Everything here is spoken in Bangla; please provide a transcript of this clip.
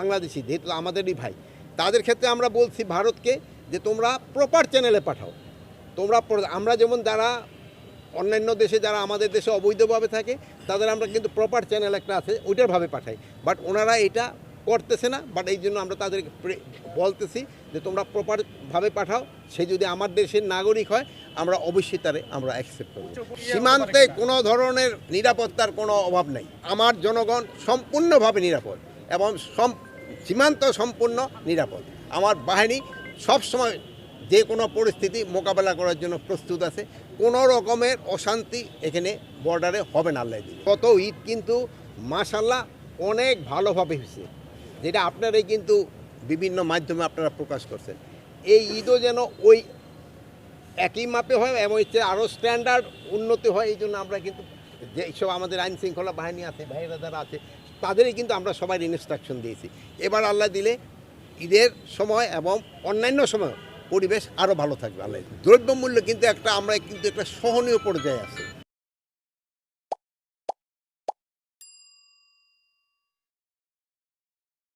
বাংলাদেশি, যেহেতু আমাদেরই ভাই, তাদের ক্ষেত্রে আমরা বলছি ভারতকে যে তোমরা প্রপার চ্যানেলে পাঠাও। তোমরা আমরা যেমন যারা অন্যান্য দেশে, যারা আমাদের দেশে অবৈধভাবে থাকে, তাদের আমরা কিন্তু প্রপার চ্যানেল একটা আছে, ওইটার ভাবে পাঠাই। বাট ওনারা এটা করতেছে না বাট এই জন্য আমরা তাদেরকে বলতেছি যে তোমরা প্রপারভাবে পাঠাও। সে যদি আমার দেশের নাগরিক হয়, আমরা অবশ্যই তারে, আমরা অ্যাকসেপ্ট করব। সীমান্তে কোনো ধরনের নিরাপত্তার কোনো অভাব নেই। আমার জনগণ সম্পূর্ণভাবে নিরাপদ এবং সীমান্ত সম্পূর্ণ নিরাপদ। আমার বাহিনী সবসময় যে কোনো পরিস্থিতি মোকাবেলা করার জন্য প্রস্তুত আছে। কোনো রকমের অশান্তি এখানে বর্ডারে হবে না আল্লাহ দিলে। গত ঈদ কিন্তু মাসাল্লাহ অনেক ভালোভাবে হয়েছে। যেটা আপনারাই কিন্তু বিভিন্ন মাধ্যমে আপনারা প্রকাশ করছেন। এই ঈদও যেন ওই একই মাপে হয় এবং আরও স্ট্যান্ডার্ড উন্নতি হয়, এই জন্য আমরা কিন্তু যেসব আমাদের আইন শৃঙ্খলা বাহিনী আছে ভাইরা যারা আছে, তাদেরই কিন্তু আমরা সবাই ইনস্ট্রাকশন দিয়েছি এবার আল্লাহ দিলে ঈদের সময় এবং অন্যান্য সময় পরিবেশ আরও ভালো থাকবে আল্লাহ। দ্রব্যমূল্য কিন্তু একটা, আমরা কিন্তু একটা সহনীয় পর্যায়ে আছে